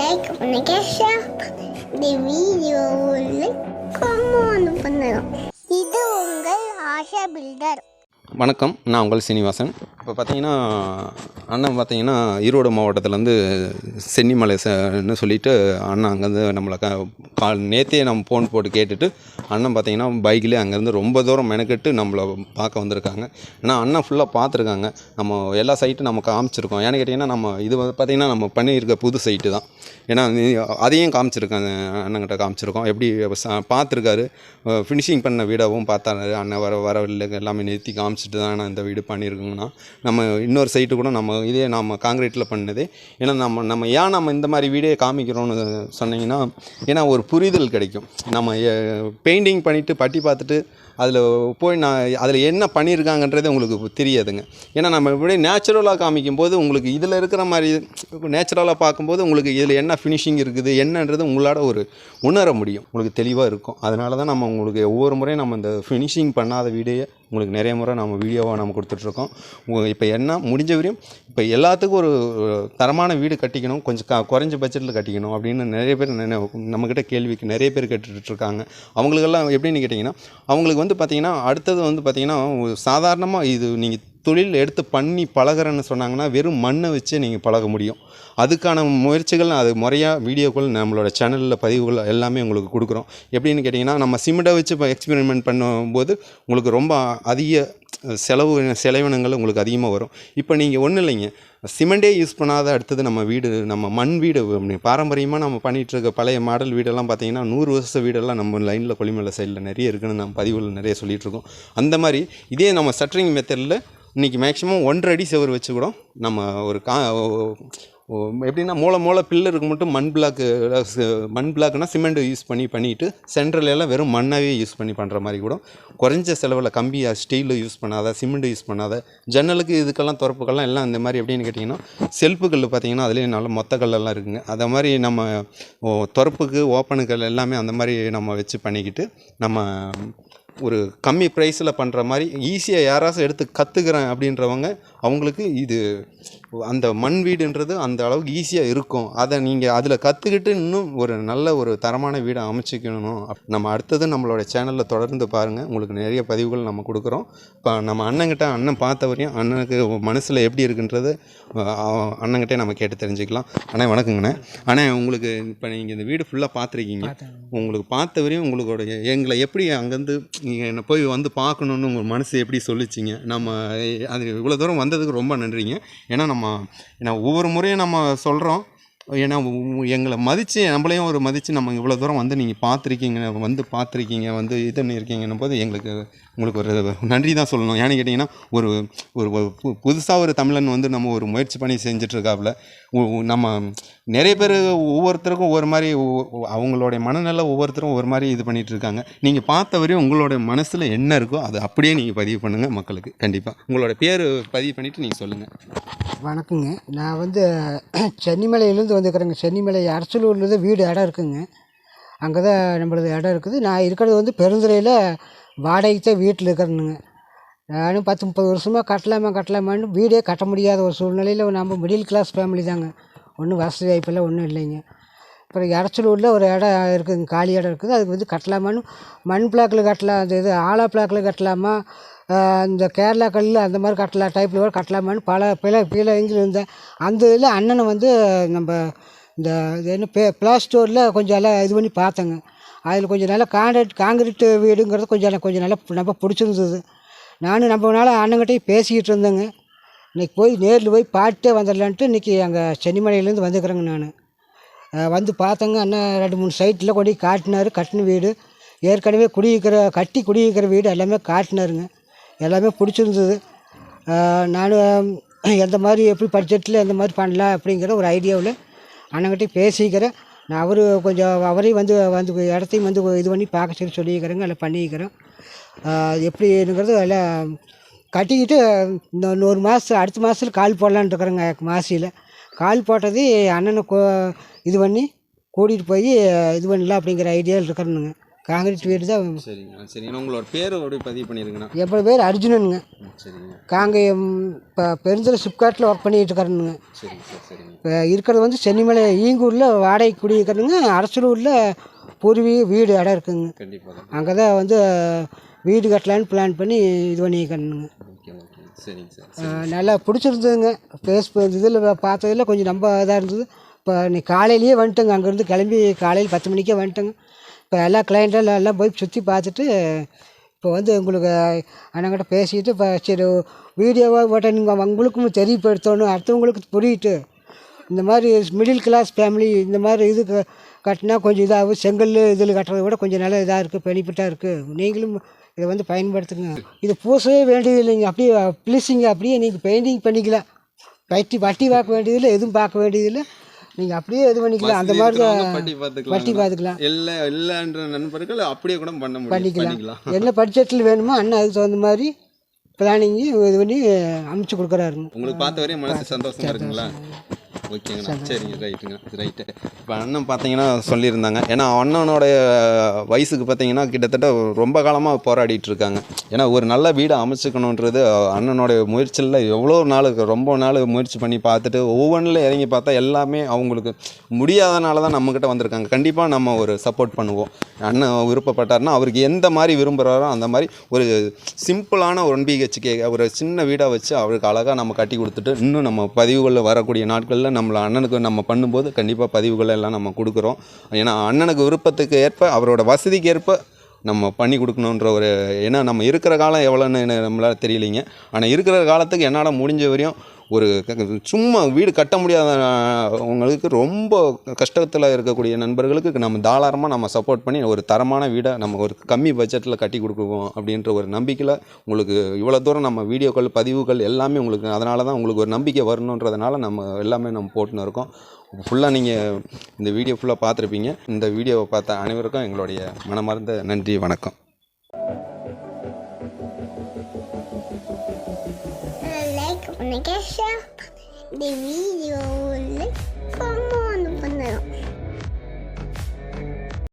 Like பண்ணுங்க share இந்த வீடியோவில் கமெண்ட் பண்ணுங்க இது உங்கள் ஆஷா பில்டர். வணக்கம் நான் உங்கள் சீனிவாசன். இப்போ பார்த்தீங்கன்னா அண்ணன் பார்த்தீங்கன்னா ஈரோடு மாவட்டத்துலேருந்து சென்னிமலை சன்னு சொல்லிட்டு அண்ணன் அங்கேருந்து நம்மளை க கால் நேற்றே நம்ம ஃபோன் போட்டு கேட்டுட்டு அண்ணன் பார்த்தீங்கன்னா பைக்லேயே அங்கேருந்து ரொம்ப தூரம் மெனக்கெட்டு நம்மளை பார்க்க வந்திருக்காங்க. ஏன்னா அண்ணன் ஃபுல்லாக பார்த்துருக்காங்க. நம்ம எல்லா சைட்டும் நம்ம காமிச்சிருக்கோம். ஏன்னு கேட்டிங்கன்னா நம்ம இது வந்து பார்த்திங்கன்னா நம்ம பண்ணியிருக்க புது சைட்டு தான். ஏன்னா அதையும் காமிச்சிருக்கேன் அண்ணங்கிட்ட காமிச்சிருக்கோம். எப்படி பார்த்துருக்காரு. ஃபினிஷிங் பண்ண வீடாகவும் பார்த்தாரு. அண்ணன் வர வரவில்லை. எல்லாமே நிறுத்தி காமிச்சிட்டு தான் நான் இந்த வீடு பண்ணியிருக்கோங்கண்ணா. நம்ம இன்னொரு சைட்டு கூட நம்ம இதே நம்ம காங்கிரீட்டில் பண்ணது. ஏன்னா நம்ம நம்ம ஏன் நம்ம இந்த மாதிரி வீடே காமிக்கிறோம்னு சொன்னீங்கன்னா ஏன்னா ஒரு புரிதல் கிடைக்கும். நம்ம பெயிண்டிங் பண்ணிவிட்டு பட்டி பார்த்துட்டு அதில் போய் நான் அதில் என்ன பண்ணியிருக்காங்கன்றது உங்களுக்கு தெரியாதுங்க. ஏன்னா நம்ம இப்படி நேச்சுரலாக காமிக்கும்போது உங்களுக்கு இதில் இருக்கிற மாதிரி நேச்சுரலாக பார்க்கும்போது உங்களுக்கு இதில் என்ன ஃபினிஷிங் இருக்குது என்னன்றது உங்களால் ஒரு உணர முடியும். உங்களுக்கு தெளிவாக இருக்கும். அதனால தான் நம்ம உங்களுக்கு ஒவ்வொரு முறையும் நம்ம இந்த ஃபினிஷிங் பண்ணாத வீடியோ உங்களுக்கு நிறைய முறை நம்ம வீடியோவாக நம்ம கொடுத்துட்ருக்கோம். இப்போ என்ன முடிஞ்ச வரையும் இப்போ எல்லாத்துக்கும் ஒரு தரமான வீடு கட்டிக்கணும் கொஞ்சம் க குறைஞ்ச பட்ஜெட்டில் கட்டிக்கணும் அப்படின்னு நிறைய பேர் நம்மக்கிட்ட கேள்விக்கு நிறைய பேர் கேட்டுட்ருக்காங்க. அவங்களுக்கெல்லாம் எப்படின்னு கேட்டிங்கன்னா அவங்களுக்கு வந்து பார்த்திங்கன்னா அடுத்தது வந்து பார்த்திங்கன்னா சாதாரணமாக இது நீங்கள் தொழில் எடுத்து பண்ணி பழகுறேன்னு சொன்னாங்கன்னா வெறும் மண்ணை வச்சே நீங்கள் பழக முடியும். அதுக்கான முயற்சிகள் அது முறையாக வீடியோக்கள் நம்மளோட சேனலில் பதிவுகள் எல்லாமே உங்களுக்கு கொடுக்குறோம். எப்படின்னு கேட்டிங்கன்னா நம்ம சிமெண்ட்டை வச்சு இப்போ எக்ஸ்பெரிமெண்ட் பண்ணும்போது உங்களுக்கு ரொம்ப அதிக செலவு செலவினங்கள் உங்களுக்கு அதிகமாக வரும். இப்போ நீங்கள் ஒன்றும் இல்லைங்க. சிமெண்டே யூஸ் பண்ணாத அடுத்தது நம்ம வீடு நம்ம மண் வீடு பாரம்பரியமாக நம்ம பண்ணிகிட்டு இருக்க பழைய மாடல் வீடெல்லாம் பார்த்தீங்கன்னா நூறு வருஷ வீடெல்லாம் நம்ம லைனில் கொல்லிமலை சைடில் நிறைய இருக்குதுன்னு நம்ம பதிவுகள் நிறைய சொல்லிகிட்ருக்கோம் இருக்கோம் அந்த மாதிரி இதே நம்ம சட்டரிங் மெத்தடில் இன்றைக்கி மேக்ஸிமம் ஒன்றரை அடி செவர் வச்சு கூட நம்ம ஒரு கா எப்படின்னா மூளை மூளை பில்லருக்கு மட்டும் மண் பிளாக்கு மண் பிளாக்னா சிமெண்ட் யூஸ் பண்ணி பண்ணிட்டு சென்ட்ரல் எல்லாம் வெறும் மண்ணாவே யூஸ் பண்ணி பண்ணுற மாதிரி கூட. குறைஞ்ச செலவில் கம்பியாக ஸ்டீலு யூஸ் பண்ணாத சிமெண்ட் யூஸ் பண்ணாத ஜன்னலுக்கு இதுக்கெல்லாம் துறப்புக்கெல்லாம் எல்லாம் இந்த மாதிரி எப்படின்னு கேட்டிங்கன்னா செல்ஃபுகள் பார்த்தீங்கன்னா அதுலேயே நல்ல மொத்த கல்லெல்லாம் இருக்குங்க. அதை மாதிரி நம்ம துறப்புக்கு ஓப்பனுக்கள் எல்லாமே அந்த மாதிரி நம்ம வச்சு பண்ணிக்கிட்டு நம்ம ஒரு கம்மி ப்ரைஸில் பண்ணுற மாதிரி ஈஸியாக யாராச்சும் எடுத்து கற்றுக்கிறேன் அப்படின்றவங்க அவங்களுக்கு இது அந்த மண் வீடுன்றது அந்த அளவுக்கு ஈஸியாக இருக்கும். அதை நீங்கள் அதில் கற்றுக்கிட்டு இன்னும் ஒரு நல்ல ஒரு தரமான வீடை அமைச்சிக்கணும். நம்ம அடுத்தது நம்மளோட சேனலில் தொடர்ந்து பாருங்கள் உங்களுக்கு நிறைய பதிவுகள் நம்ம கொடுக்குறோம். இப்போ நம்ம அண்ணங்கிட்ட அண்ணன் பார்த்த வரையும் அண்ணனுக்கு மனசில் எப்படி இருக்குன்றது அண்ணங்கிட்டே நம்ம கேட்டு தெரிஞ்சுக்கலாம். அண்ணா வணக்கங்கண்ணே. அண்ணா உங்களுக்கு இப்போ நீங்கள் இந்த வீடு ஃபுல்லாக பார்த்துருக்கீங்க. உங்களுக்கு பார்த்த வரையும் உங்களுடைய எங்களை எப்படி அங்கேருந்து நீங்கள் என்னை போய் வந்து பார்க்கணுன்னு உங்கள் மனசு எப்படி சொல்லிச்சிங்க? நம்ம அது இவ்வளோ தூரம் வந்ததுக்கு ரொம்ப நன்றிங்க. ஏன்னா நம்ம ஏன்னா ஒவ்வொரு முறையும் நம்ம சொல்கிறோம் ஏன்னா எங்களை மதித்து நம்மளையும் ஒரு மதித்து நம்ம இவ்வளோ தூரம் வந்து நீங்கள் பார்த்துருக்கீங்க வந்து பார்த்துருக்கீங்க வந்து இது பண்ணியிருக்கீங்கன்னும் போது எங்களுக்கு உங்களுக்கு ஒரு நன்றி தான் சொல்லணும். ஏன்னு கேட்டிங்கன்னா ஒரு ஒரு புதுசாக ஒரு தமிழன் வந்து நம்ம ஒரு முயற்சி பண்ணி செஞ்சிட்ருக்காப்புல. நம்ம நிறைய பேர் ஒவ்வொருத்தருக்கும் ஒவ்வொரு மாதிரி அவங்களுடைய மனநிலை ஒவ்வொருத்தரும் ஒவ்வொரு மாதிரி இது பண்ணிகிட்ருக்காங்க இருக்காங்க நீங்கள் பார்த்த வரையும் உங்களுடைய மனசில் என்ன இருக்கோ அதை அப்படியே நீங்கள் பதிவு பண்ணுங்கள் மக்களுக்கு. கண்டிப்பாக உங்களோட பேர் பதிவு பண்ணிவிட்டு நீங்கள் சொல்லுங்கள் வணக்கங்க. நான் வந்து சென்னிமலையிலேருந்து வந்துக்கிறேங்க சென்னிமலை அரசலூர்லேருந்து வீடு இடம் இருக்குங்க. அங்கே தான் நம்மளது இடம் இருக்குது. நான் இருக்கிறது வந்து பெருந்துறையில் வாடகைக்கு தான் வீட்டில் இருக்கிறேனுங்க. நானும் பத்து முப்பது வருஷமாக கட்டலாமா கட்டலாமான்னு வீடே கட்ட முடியாத ஒரு சூழ்நிலையில் நம்ம மிடில் கிளாஸ் ஃபேமிலி தாங்க. ஒன்றும் வசதி வாய்ப்பெல்லாம் ஒன்றும் இல்லைங்க. அப்புறம் இரச்சலூரில் ஒரு இடம் இருக்குதுங்க காலி இடம் இருக்குது. அதுக்கு வந்து கட்டலாமான்னு மண் பிளாக்கில் கட்டலாம். அந்த இது ஆலா பிளாக்கில் கட்டலாமா? இந்த கேரளா கல் அந்த மாதிரி கட்டலாம் டைப்பில் கூட கட்டலாமான்னு பல பல பல இதில் இருந்தேன். அந்த இதில் அண்ணனை வந்து நம்ம இந்த இது என்ன பே ப்ளா ஸ்டோரில் கொஞ்சம் எல்லாம் இது பண்ணி பார்த்தேங்க. அதில் கொஞ்சம் நல்லா கான்கிரீட் காங்கிரீட்டு வீடுங்கிறது கொஞ்சம் எனக்கு கொஞ்சம் நல்லா ரொம்ப பிடிச்சிருந்தது. நானும் நம்ம நாள் அண்ணங்கிட்டையும் பேசிக்கிட்டு இருந்தேங்க. இன்றைக்கி போய் நேரில் போய் பார்த்துட்டே வந்துடலான்ட்டு இன்றைக்கி அங்கே சென்னிமலையிலேருந்து வந்துக்கிறேங்க நான். வந்து பார்த்தேங்க அண்ணன் ரெண்டு மூணு சைட்டில் கொண்டு போய் காட்டினார் கட்டின வீடு. ஏற்கனவே குடியிருக்கிற கட்டி குடியிருக்கிற வீடு எல்லாமே காட்டினாருங்க. எல்லாமே பிடிச்சிருந்தது. நானும் எந்த மாதிரி எப்படி பட்ஜெட்டில் எந்த மாதிரி பண்ணலாம் அப்படிங்கிற ஒரு ஐடியாவில் அண்ணங்கிட்டையும் பேசிக்கிறேன். நான் அவர் கொஞ்சம் அவரையும் வந்து வந்து இடத்தையும் வந்து இது பண்ணி பார்க்க சொல்லி சொல்லியிருக்கிறேங்க எல்லாம் பண்ணிக்கிறேன். எப்படிங்கிறது எல்லாம் கட்டிக்கிட்டு இன்னொரு இன்னொரு மாதம் அடுத்த மாதத்துல கால் போடலான்ட்டு இருக்கிறேங்க மாசியில். கால் போட்டது அண்ணனை கோ இது பண்ணி கூட்டிகிட்டு போய் இது பண்ணலாம் அப்படிங்கிற ஐடியாவில் இருக்கிறேனுங்க. காங்கிரீட் வீடு தான் சரிங்க சரிங்க உங்களோட பேர் அப்படியே பதிவு பண்ணிருங்கண்ணா. என்னோட பேர் அர்ஜுனனுங்க. சரிங்க. காங்கேயம் இப்போ பெருந்துறை சிப்காட்டில் ஒர்க் பண்ணிகிட்டு இருக்கிறேனுங்க சரிங்க சார் சரிங்க. இப்போ இருக்கிறது வந்து சென்னிமலை ஈங்கூரில் வாடகை குடியிருக்கிறதுங்க அரசலூரில் பூர்வீக வீடு இடம் இருக்குங்க. கண்டிப்பாக அங்கே தான் வந்து வீடு கட்டலான்னு பிளான் பண்ணி இது பண்ணிக்கிறேனுங்க சரிங்க சார் நல்லா பிடிச்சிருந்ததுங்க. ஃபேஸ்புக் இதில் பார்த்ததில் கொஞ்சம் ரொம்ப இதாக இருந்தது. இப்போ இன்னைக்கு காலையிலேயே வந்துட்டேங்க. அங்கேருந்து கிளம்பி காலையில் பத்து மணிக்கே வந்துட்டேங்க. இப்போ எல்லா கிளைண்ட்டும் எல்லாம் போய் சுற்றி பார்த்துட்டு இப்போ வந்து உங்களுக்கு அண்ணங்கிட்ட பேசிட்டு இப்போ சரி வீடியோவாக போட்டால் நீங்கள் உங்களுக்கும் தெரியப்படுத்தணும் அடுத்தவங்களுக்கு புரியிட்டு இந்த மாதிரி மிடில் கிளாஸ் ஃபேமிலி இந்த மாதிரி இது கட்டினா கொஞ்சம் இதாகும். செங்கல் இதில் கட்டுறதை விட கொஞ்சம் நல்லா இதாக இருக்குது பெனிஃபிட்டாக இருக்குது நீங்களும் இதை வந்து பயன்படுத்துங்க. இது பூசவே வேண்டியது இல்லைங்க. அப்படியே ப்ளீஸிங்க அப்படியே நீங்கள் பெயிண்டிங் பண்ணிக்கலாம். வட்டி வட்டி பார்க்க வேண்டியதில்லை எதுவும் பார்க்க வேண்டியதில்லை நீங்கள் அப்படியே இது பண்ணிக்கலாம். அந்த மாதிரி பட்டி பார்த்துக்கலாம் வட்டி பார்த்துக்கலாம். இல்லை இல்லைன்ற நண்பர்கள் அப்படியே கூட பண்ண முடியும். பண்ணிக்கலாம். என்ன பட்ஜெட்டில் வேணுமோ அண்ணன் அதுக்கு தகுந்த மாதிரி பிளானிங்கு இது பண்ணி அமுச்சு கொடுக்குறாருங்க உங்களுக்கு பார்த்த வரையும் மனசு சந்தோஷமா இருக்குங்களா? ஓகேங்கண்ணா. சரிங்க ரைட்டுங்க ரைட்டு. இப்போ அண்ணன் பார்த்தீங்கன்னா சொல்லியிருந்தாங்க. ஏன்னா அண்ணனோட வயசுக்கு பார்த்தீங்கன்னா கிட்டத்தட்ட ரொம்ப காலமாக போராடிட்டு இருக்காங்க ஏன்னா ஒரு நல்ல வீடை அமைச்சுக்கணுன்றது அண்ணனோட முயற்சியில் எவ்வளோ நாளுக்கு ரொம்ப நாள் முயற்சி பண்ணி பார்த்துட்டு ஒவ்வொன்றில் இறங்கி பார்த்தா எல்லாமே அவங்களுக்கு முடியாதனால தான் நம்மக்கிட்ட வந்திருக்காங்க. கண்டிப்பாக நம்ம ஒரு சப்போர்ட் பண்ணுவோம். அண்ணன் விருப்பப்பட்டாருன்னா அவருக்கு எந்த மாதிரி விரும்புகிறாரோ அந்த மாதிரி ஒரு சிம்பிளான ஒன் பிஹெச்கே ஒரு சின்ன வீடாக வச்சு அவருக்கு அழகாக நம்ம கட்டி கொடுத்துட்டு இன்னும் நம்ம பதிவுகளில் வரக்கூடிய நாட்களில் நம்மளை அண்ணனுக்கு நம்ம பண்ணும்போது கண்டிப்பாக பதிவுகளை எல்லாம் நம்ம கொடுக்குறோம். ஏன்னா அண்ணனுக்கு விருப்பத்துக்கு ஏற்ப அவரோட வசதிக்கு ஏற்ப நம்ம பண்ணி கொடுக்கணுன்ற ஒரு ஏன்னா நம்ம இருக்கிற காலம் எவ்வளோன்னு நம்மளால தெரியலைங்க. ஆனால் இருக்கிற காலத்துக்கு என்னால் முடிஞ்ச வரையும் ஒரு சும்மா வீடு கட்ட முடியாதவங்களுக்கு ரொம்ப கஷ்டத்தில் இருக்கக்கூடிய நண்பர்களுக்கு நம்ம தாராளமாக நம்ம சப்போர்ட் பண்ணி ஒரு தரமான வீடை நம்ம ஒரு கம்மி பட்ஜெட்டில் கட்டி கொடுக்குவோம் அப்படின்ற ஒரு நம்பிக்கையில் உங்களுக்கு இவ்வளோ தூரம் நம்ம வீடியோக்கள் பதிவுகள் எல்லாமே உங்களுக்கு அதனால தான் உங்களுக்கு ஒரு நம்பிக்கை வரணுன்றதுனால நம்ம எல்லாமே நம்ம போட்டுன்னு இருக்கோம். ஃபுல்லாக நீங்கள் இந்த வீடியோ ஃபுல்லாக பார்த்துருப்பீங்க. இந்த வீடியோவை பார்த்த அனைவருக்கும் எங்களுடைய மனமார்ந்த நன்றி வணக்கம். லைக் பண்ணுங்க ஷேர் பண்ணுங்க இந்த வீடியோவில் கமெண்ட் பண்ணுங்க